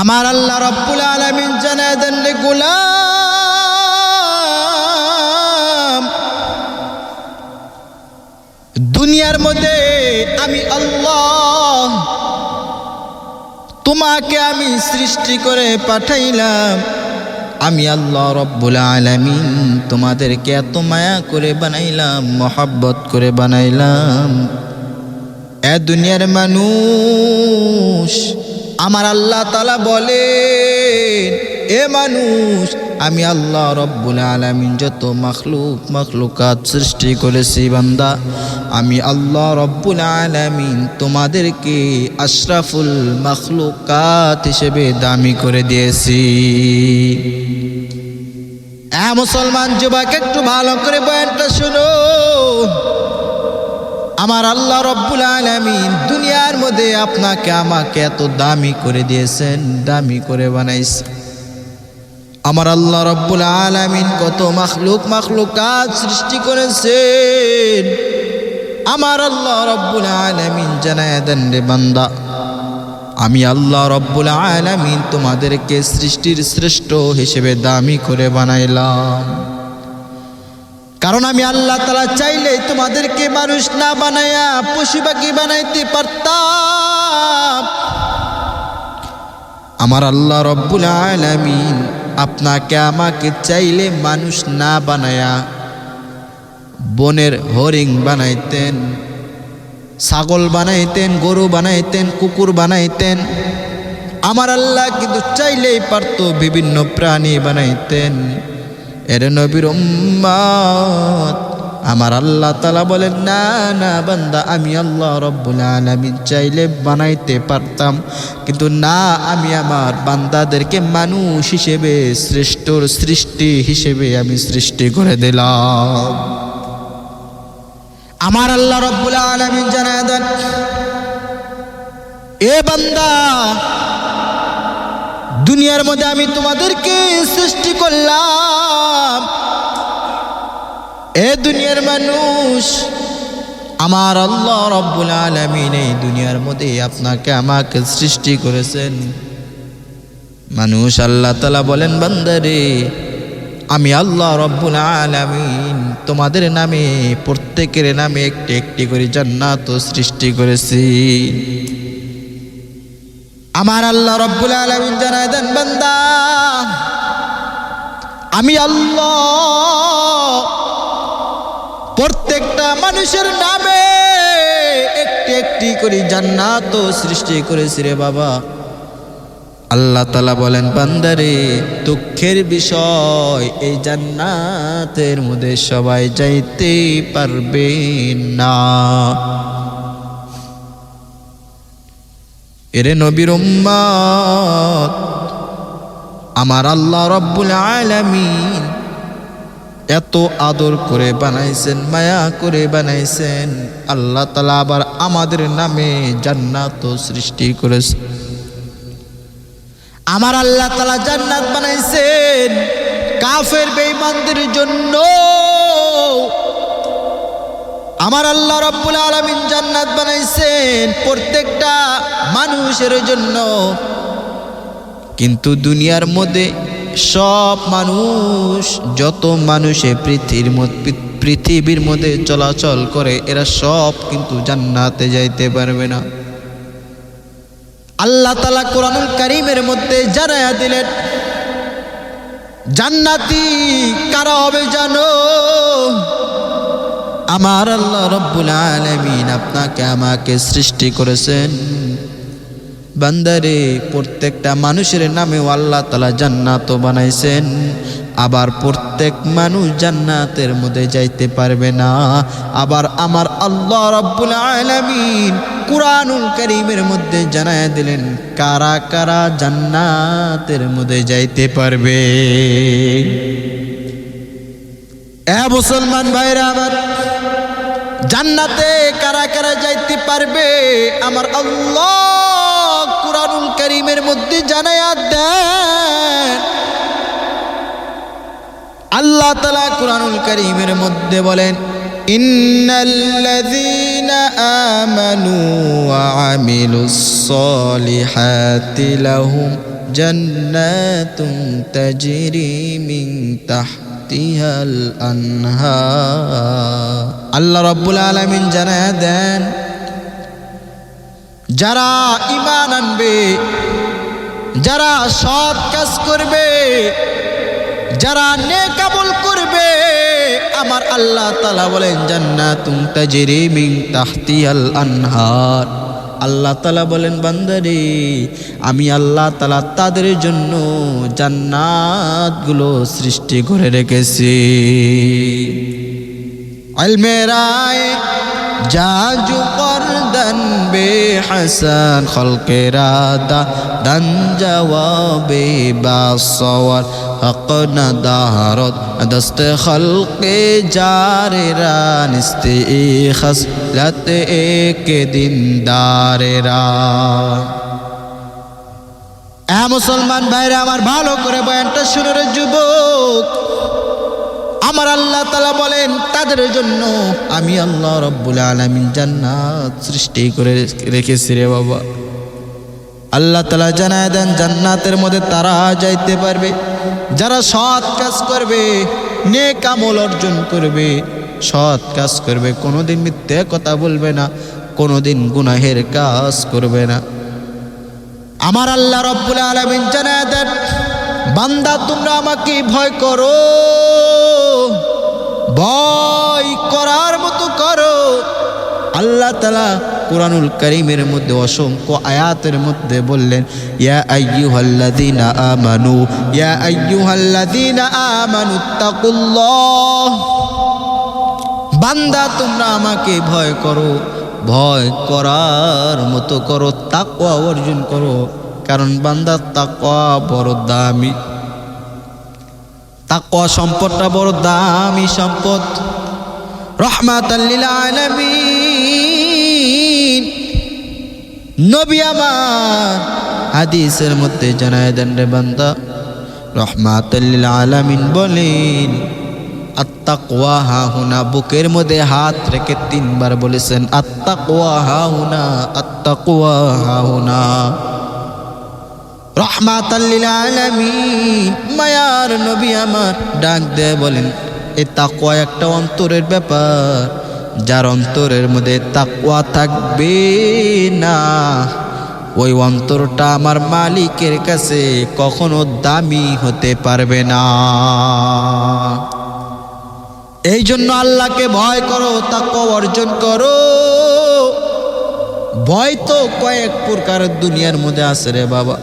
আমার আল্লাহ রব্বুল আলমিন জানায় দেন গোলাম, দুনিয়ার মধ্যে আমি আল্লাহ তোমাকে আমি সৃষ্টি করে পাঠাইলাম। আমি আল্লাহ রব্বুল আলামিন তোমাদেরকে এত মায়া করে বানাইলাম, মহাব্বত করে বানাইলাম। এ দুনিয়ার মানুষ আমার আল্লাহ তালা বলে এ মানুষ, আমি আল্লাহ রব্বুল আলামিন যত মখলুক মখলুকাত সৃষ্টি করেছি, বান্দা, আমি আল্লাহ রব্বুল আলামিন তোমাদেরকে আশরাফুল মখলুকাত হিসেবে দামি করে দিয়েছি। হ্যাঁ মুসলমান যুবক, একটু ভালো করে বয়ানটা শুনো আমার আল্লাহ রব্বুল আলামিন দুনিয়ার মধ্যে আপনাকে, আমাকে এত দামি করে দিয়েছেন, দামি করে বানাইছে। আমার আল্লাহ রব্বুল আলামিন কত মাখলুক মাখলুক কাজ সৃষ্টি করেছেন। আমার আল্লাহ রব্বুল আলামিন জানায় দেন রে বান্দা, আমি আল্লাহ রব্বুল আলামিন তোমাদেরকে সৃষ্টির শ্রেষ্ঠ হিসেবে দামি করে বানাইলাম। কারণ আমি আল্লাহ তালা চাইলে তোমাদেরকে মানুষ না বানায়া পশু পাখি বানাইতে পারতাম। আমার আল্লাহ রব্বুল আলামিন আপনাকে, আমাকে চাইলে মানুষ না বানায়া বনের হরিং বানাইতেন, ছাগল বানাইতেন, গরু বানাইতেন, কুকুর বানাইতেন। আমার আল্লাহ কিন্তু চাইলেই পারত বিভিন্ন প্রাণী বানাইতেন। এর নবীর আমার আল্লাহ তালা বলেন, না না, বান্দা, আমি আল্লাহ রব্বুল আলামিন চাইলে বানাইতে পারতাম। কিন্তু না, আমি আমার বান্দাদেরকে মানুষ হিসেবে, শ্রেষ্ঠর সৃষ্টি হিসেবে আমি সৃষ্টি করে দিলাম। আমার আল্লাহ রব্বুল আলামিন জানায় দেন, এ বান্দা দুনিয়ার মধ্যে আমি তোমাদেরকে সৃষ্টি করলাম। এ দুনিয়ার মানুষ, আমার আল্লাহ রব্বুল আলমিন এই দুনিয়ার মধ্যে আপনাকে আমাকে সৃষ্টি করেছেন। মানুষ আল্লাহ তালা বলেন, বান্দারে, আমি আল্লাহ রব্বুল আলামিন তোমাদের নামে, প্রত্যেকের নামে একটি একটি করে জান্নাত সৃষ্টি করেছি। আমার আল্লাহ রব্বুল আলামিন জানায় দেন, বান্দা, আমি আল্লাহ প্রত্যেকটা মানুষের নামে একটি একটি করে জান্নাত সৃষ্টি করেছি রে বাবা। আল্লাহ তালা বলেন বান্দারে দুঃখের বিষয় এই জান্নাতের মধ্যে সবাই যাইতে পারবে না। এরে নবীর আমার আল্লাহ রব্বুল আলামিন এত আদর করে বানাইছেন, মায়া করে বানাইছেন। আল্লাহ তালা আবার আমাদের নামে জান্নাত সৃষ্টি করেছে। আমার আল্লাহ তালা জান্নাত বানাইছেন কাফের বেঈমানদের জন্য। আমার আল্লাহ রব্বুল আলমিন জান্নাত বানাইছেন প্রত্যেকটা মানুষের জন্য। কিন্তু দুনিয়ার মধ্যে সব মানুষ, যত মানুষে পৃথিবীর পৃথিবীর মধ্যে চলাচল করে, এরা সব কিন্তু জান্নাতে যাইতে পারবে না। আল্লাহ তালা কোরআনুল করিমের মধ্যে জানায়া দিলেন, জান্নাতি কারা হবে জানো? আমার আল্লাহ রব্বুল আলমিন আপনাকে আমাকে সৃষ্টি করেছেন। বান্দারে, প্রত্যেকটা মানুষের নামেও আল্লাহ তালা জান্নাত বানাইছেন। আবার প্রত্যেক মানুষ জান্নাতের মধ্যে যাইতে পারবে না। আবার আমার আল্লাহ রব্বুল আলমিন কুরআনুল করিমের মধ্যে জানায় দিলেন, কারা কারা জান্নাতের মধ্যে যাইতে পারবে? এ মুসলমান ভাইরা আমার জান্নাতে কারা কারা যাইতে পারবে আমার আল্লাহ কুরআনুল করিমের মধ্যে জানায়া দেন আল্লাহ তালা কোরআনুল করিমের মধ্যে বলেন إن الذين آمنوا وعملوا الصالحات لهم জান্নাতুন তাজরি মিন আল্লাহ রাব্বুল আলামিন জানায় দেন, যারা ইমান আনবে, যারা সৎ কাজ করবে, যারা নেকাবল করবে, আমার আল্লাহ তালা বলেন, জান্নাতুম তাজরি মিন তাহতিহাল আনহার। আল্লাহ তালা বলেন, বান্দারে, আমি আল্লাহ তালা তাদের জন্য জান্নাতগুলো সৃষ্টি করে রেখেছি। জাজু বে হাসান খলকেরা দা দন জবাবে হক নদারত দস্ত খলকে জারেরা নিস্তে খসলত এক দিন দারেরা এ মুসলমান ভাইরা আমার ভালো করে বয়ানটা শুনে রে যুবক। আমার আল্লাহ তালা বলেন, তাদের জন্য আমি আল্লাহ রব্বুল আলমিন জান্নাত সৃষ্টি করে রেখেছি রে বাবা। আল্লাহ তালা জানায় দেন, জান্নাতের মধ্যে তারা যাইতে পারবে। যারা সৎ কাজ করবে, নেক আমল অর্জন করবে, সৎ কাজ করবে, কোনোদিন মিথ্যে কথা বলবে না, কোনোদিন গুনাহের কাজ করবে না। আমার আল্লাহ রব্বুল আলমিন জানায় দেন, বান্দা তোমরা আমাকে ভয় করো, ভয় করার মতো করো। আল্লাহ তালা কোরআনুল করিমের মধ্যে অসংখ্য আয়াতের মধ্যে বললেন, ইয়া আমানু, ইয়া আইয়ুহাল্লাযীনা আমানু তাকুল্লাহ বান্দা, তোমরা আমাকে ভয় করো, ভয় করার মতো করো, তাকওয়া অর্জন করো, কারণ বান্দা তাকওয়া বড় দামি। তাকওয়া সম্পদটা বড় দামি সম্পদ। রহমাতাল্লিল আলামিন। নবী আমার হাদিসের মধ্যে জানায় দেন রে বান্দা রহমাতাল্লিল আলামিন বলেন বুকের মধ্যে হাত রেখে তিনবার বলেছেন রহমাতাল্লিল আলামিন মায়ার নবী আমার ডাক দেয় বলেন এই তাকওয়া একটা অন্তরের ব্যাপার। যার অন্তরের মধ্যে তাকওয়া থাকবে না। ওই অন্তরটা আমার মালিকের কাছে কখনো দামি হতে পারবে না। এই জন্য আল্লাহকে ভয় করো, তাকওয়া অর্জন করো। ভয় তো কয়েক প্রকার দুনিয়ার মধ্যে আছে রে বাবা।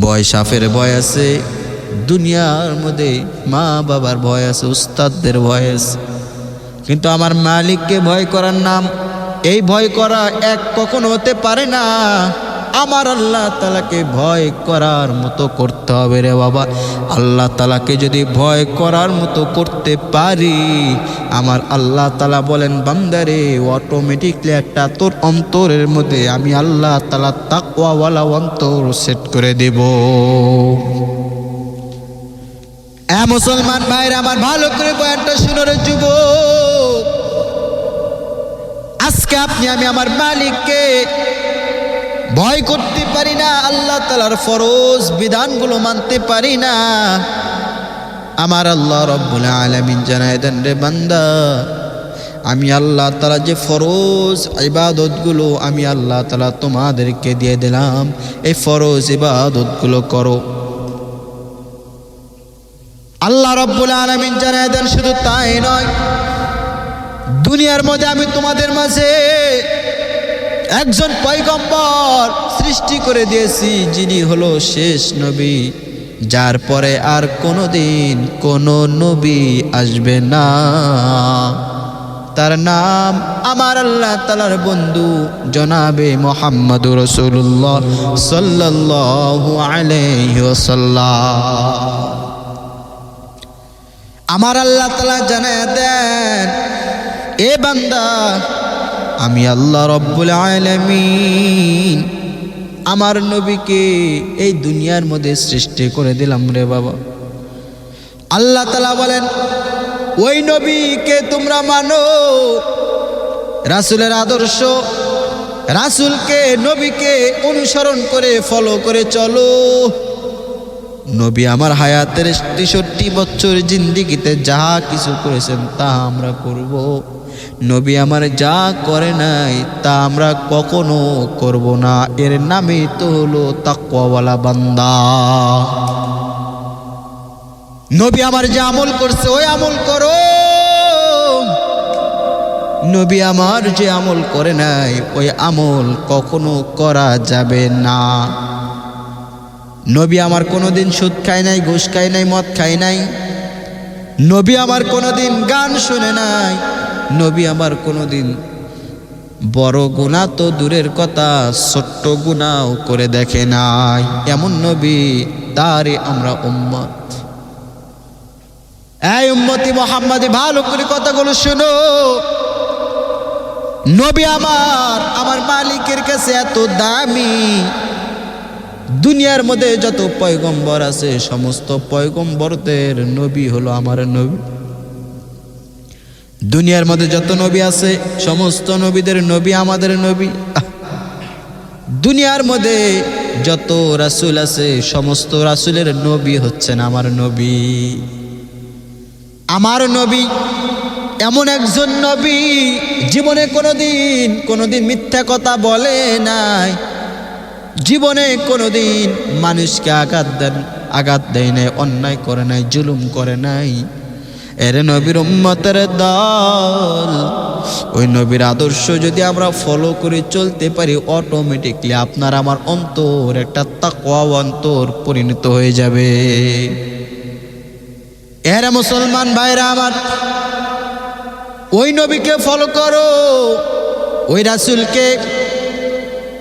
ভয় সাফের ভয় আছে, দুনিয়ার মধ্যে মা বাবার ভয় আছে, উস্তাদদের ভয় আছে। কিন্তু আমার মালিককে ভয় করার নাম, এই ভয় করা এক কখনো হতে পারে না। আমার আল্লাহ তালাকে ভয় করার মতো করতে হবে রে বাবা। আল্লাহ তালাকে যদি ভয় করার মতো করতে পারি, আমার আল্লাহ তালা বলেন, বান্দারে অটোমেটিকলি একটা তোর অন্তরের মধ্যে আমি আল্লাহ তালা তাকওয়াওয়ালা অন্তর সেট করে দেব। এ মুসলমান ভাইরা, আমার ভালো করে বয়ানটা শুনো রে যুবক। আজকে আপনি, আমি আমার মালিককে ভয় করতে পারি না, আল্লাহ তালার ফরজ বিধানগুলো মানতে পারি না। আমার আল্লাহ রব্বুল আলমিন জানায় দেন, রে বান্দা, আমি আল্লাহ তালা যে ফরজ ইবাদতগুলো আমি আল্লাহ তালা তোমাদেরকে দিয়ে দিলাম, এই ফরজ ইবাদতগুলো করো। আল্লাহ রব্বুল আলমিন জানায় দেন, শুধু তাই নয় দুনিয়ার মধ্যে আমি তোমাদের মাঝে একজন পয়গম্বর সৃষ্টি করে দিয়েছি, যিনি হলো শেষ নবী। যার পরে আর কোনো দিন কোনো নবী আসবে না। তার নাম আমার আল্লাহ তালার বন্ধু জনাবে মোহাম্মদ রসুল্লাহ সাল্লাল্লাহু আলাইহি ওয়াসাল্লাম। আমার আল্লাহ তালা জানায় দেন এ বান্দা, আমি আল্লাহ রব্বুল আলমিন আমার নবীকে এই দুনিয়ার মধ্যে সৃষ্টি করে দিলাম রে বাবা। আল্লাহ তালা বলেন, ওই নবীকে তোমরা মানো, রাসুলের আদর্শ, রাসুলকে, নবীকে অনুসরণ করে ফলো করে চলো। নবী আমার হায়াতের তেষট্টি বছর জিন্দিগিতে যাহা কিছু করেছেন, তা আমরা করব। নবী আমার যা করে নাই, তা আমরা কখনো করব না। এর নামই তো হলো তাকওয়ালা বান্দা। নবী আমার যে আমল করছে, ওই আমল করো। নবী আমার যে আমল করে নাই, ওই আমল কখনো করা যাবে না। নবী আমার কোনো দিন সুদ খায় নাই, ঘুষ খায় নাই, মদ খায় নাই। নবী আমার কোনোদিন গান শুনে নাই। নবী আমার কোনোদিন বড় গুণা তো দূরের কথা, ছোট্ট গুণাও করে দেখে নাই। এমন নবী তারে আমরা উম্মত। এই উম্মতি মোহাম্মদি, ভালো করে কথাগুলো শোনো। নবী আমার আমার মালিকের কাছে এত দামি। দুনিয়ার মধ্যে যত পয়গম্বর আছে, সমস্ত পয়গম্বরদের নবী হলো আমার নবী। দুনিয়ার মধ্যে যত নবী আছে, সমস্ত নবীদের নবী আমাদের নবী। দুনিয়ার মধ্যে যত রাসূল আছে, সমস্ত রাসুলের নবী হচ্ছেন আমার নবী। আমার নবী এমন একজন নবী, জীবনে কোনোদিন কোনোদিন মিথ্যা কথা বলে নাই। জীবনে কোনোদিন মানুষকে আঘাত দেন, আঘাত দেয় নাই, অন্যায় করে নাই, জুলুম করে নাই। এর নবীর উম্মতের দল, ওই নবীর আদর্শ যদি আমরা ফলো করে চলতে পারি অটোমেটিকলি আপনার আমার অন্তর, একটা তাকওয়া অন্তর পরিণত হয়ে যাবে। এরা মুসলমান ভাইরা আমার, ওই নবীকে ফলো করো, ওই রাসুলকে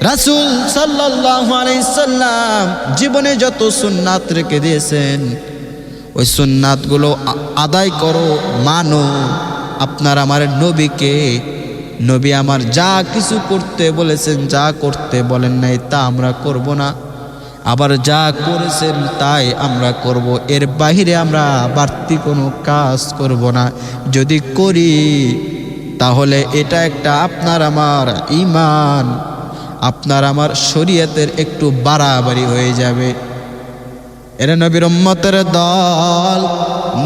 রাসুল সাল্লাম জীবনে যত সুন্নাত রেখে দিয়েছেন, ওই সুন্নাতগুলো আদায় করো, মানো। আপনার আমার নবীকে, নবী আমার যা কিছু করতে বলেছেন, যা করতে বলেন নাই তা আমরা করব না। আবার যা করেছেন তাই আমরা করব। এর বাহিরে আমরা বাড়তি কোনো কাজ করব না। যদি করি, তাহলে এটা একটা আপনার আমার ইমান। আপনার আমার শরীয়তের একটু বাড়াবাড়ি হয়ে যাবে। এরা নবীর উম্মতের দল,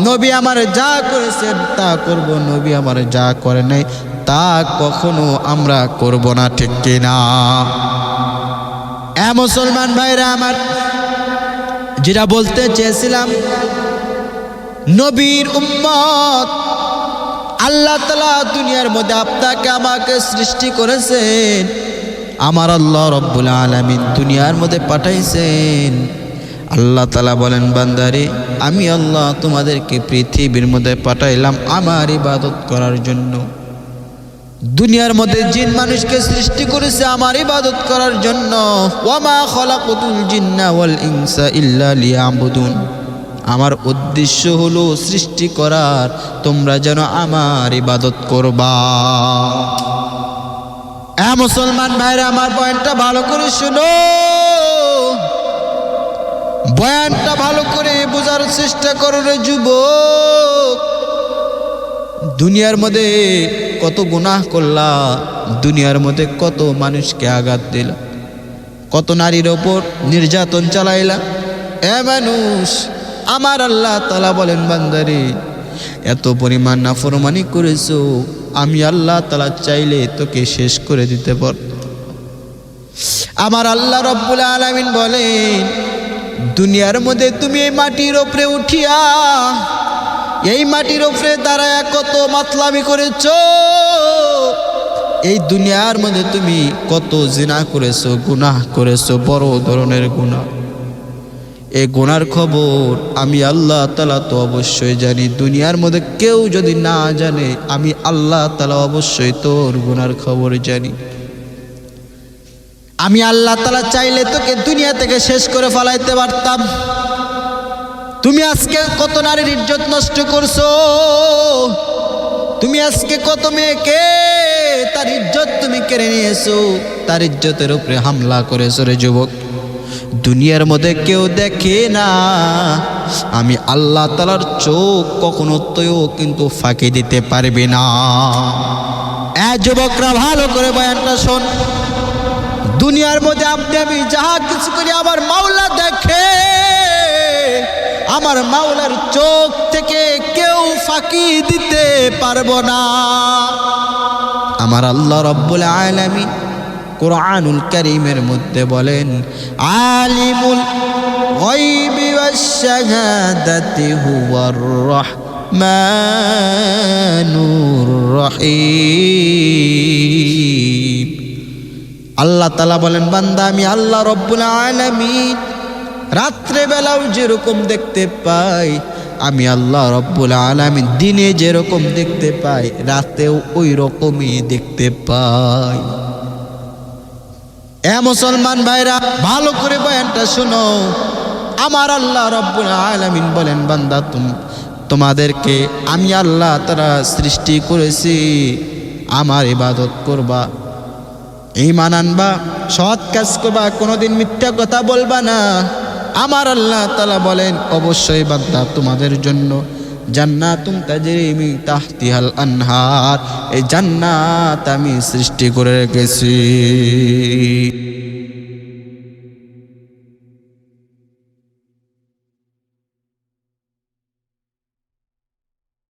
নবী আমার যা করেছেন তা করব, নবী আমার যা করে নাই তা কখনো আমরা করব না, ঠিক কিনা? এ মুসলমান ভাইরা আমার, যেটা বলতে চেয়েছিলাম, নবীর উম্মত, আল্লাহ তালা দুনিয়ার মধ্যে আপনাকে আমাকে সৃষ্টি করেছেন। আমার আল্লাহ রব্বুল আলমিন দুনিয়ার মধ্যে পাঠাইছেন। আল্লাহ তালা বলেন, বান্দারে, আমি আল্লাহ তোমাদেরকে পৃথিবীর মধ্যে পাঠাইলাম আমার ইবাদত করার জন্য। দুনিয়ার মধ্যে জিন মানুষকে সৃষ্টি করেছে আমার ইবাদত করার জন্য। ওয়ামা খলাকুতুল জিন্না ওয়াল ইনসা ইল্লা লিয়াবুদুন। আমার উদ্দেশ্য হলো সৃষ্টি করার, তোমরা যেন আমার ইবাদত করবা। এ মুসলমান ভাইরা, আমার পয়েন্টটা ভালো করে শুনো। বয়ানটা ভালো করে বোঝার চেষ্টা করো রে যুবক। দুনিয়ার মধ্যে কত গুনাহ করলা, দুনিয়ার মধ্যে কত মানুষকে আঘাত দিল, কত নারীর ওপর নির্যাতন চালাইলা। এ মানুষ, আমার আল্লাহ তালা বলেন, বান্দারে, এত পরিমাণ নাফরমানি করেছ আমি আল্লাহ তালা চাইলে তোকে শেষ করে দিতে পার আমার আল্লাহ রব্বুল আলামিন বলেন, দুনিয়ার মধ্যে তুমি এই মাটির ওপরে উঠিয়া, এই মাটির ওপরে দাঁড়ায় কত মাতলামি করেছ? এই দুনিয়ার মধ্যে তুমি কত জিনা করেছ, গুনাহ করেছ, বড় ধরনের গুনাহ। এই গোনার খবর আমি আল্লাহ তালা তো অবশ্যই জানি। দুনিয়ার মধ্যে কেউ যদি না জানে, আমি আল্লাহ তালা অবশ্যই তোর গুনার খবর জানি। আমি আল্লাহ তালা চাইলে তোকে দুনিয়া থেকে শেষ করে ফেলাইতে পারতাম। তুমি আজকে কত নারীর ইজ্জত নষ্ট করছ? তুমি আজকে কত মেয়েকে তার ইজ্জত তুমি কেড়ে নিয়েছো? তার ইজ্জতের উপরে হামলা করেছ রে যুবক। দুনিয়ার মধ্যে কেউ দেখে না। আমি আল্লাহ তালার চোখ কখনো তোও কিন্তু ফাঁকি দিতে পারবে না। যুবকরা, ভালো করে বয়ানটা শোন। দুনিয়ার মধ্যে আপনি, আমি যাহা কিছু করি, আমার মাওলা দেখে। আমার মাওলার চোখ থেকে কেউ ফাঁকি দিতে পারব না। আমার আল্লাহ রব্বুল আলামিন কোরআনুল করিমের মধ্যে বলেন, আলিমুল ওয়াশ শাহাদাতি হুয়ার রহমানুর রহিম। আল্লাহ তালা বলেন, বান্দা, আমি আল্লাহ রব্বুল আলামিন রাত্রে বেলাও যেরকম দেখতে পাই, আমি আল্লাহ রব্বুল আলামিন দিনে যেরকম দেখতে পাই, রাতেও ওই রকমই দেখতে পাই। এ মুসলমান ভাইরা, ভালো করে বয়ানটা শোনো। আমার আল্লাহ রব্বুল আলামিন বলেন, বান্দা, তুম তোমাদেরকে আমি আল্লাহ তারা সৃষ্টি করেছি। আমার ইবাদত করবা ইমান আনবা, সৎ কাজ করবা, কোনোদিন মিথ্যা কথা বলবা না। আমার আল্লাহ তালা বলেন, অবশ্যই বান্দা, তোমাদের জন্য জান্নাতুম তাজরিমি তাহতিহাল আনহার। এই জান্নাত আমি সৃষ্টি করে রেখেছি।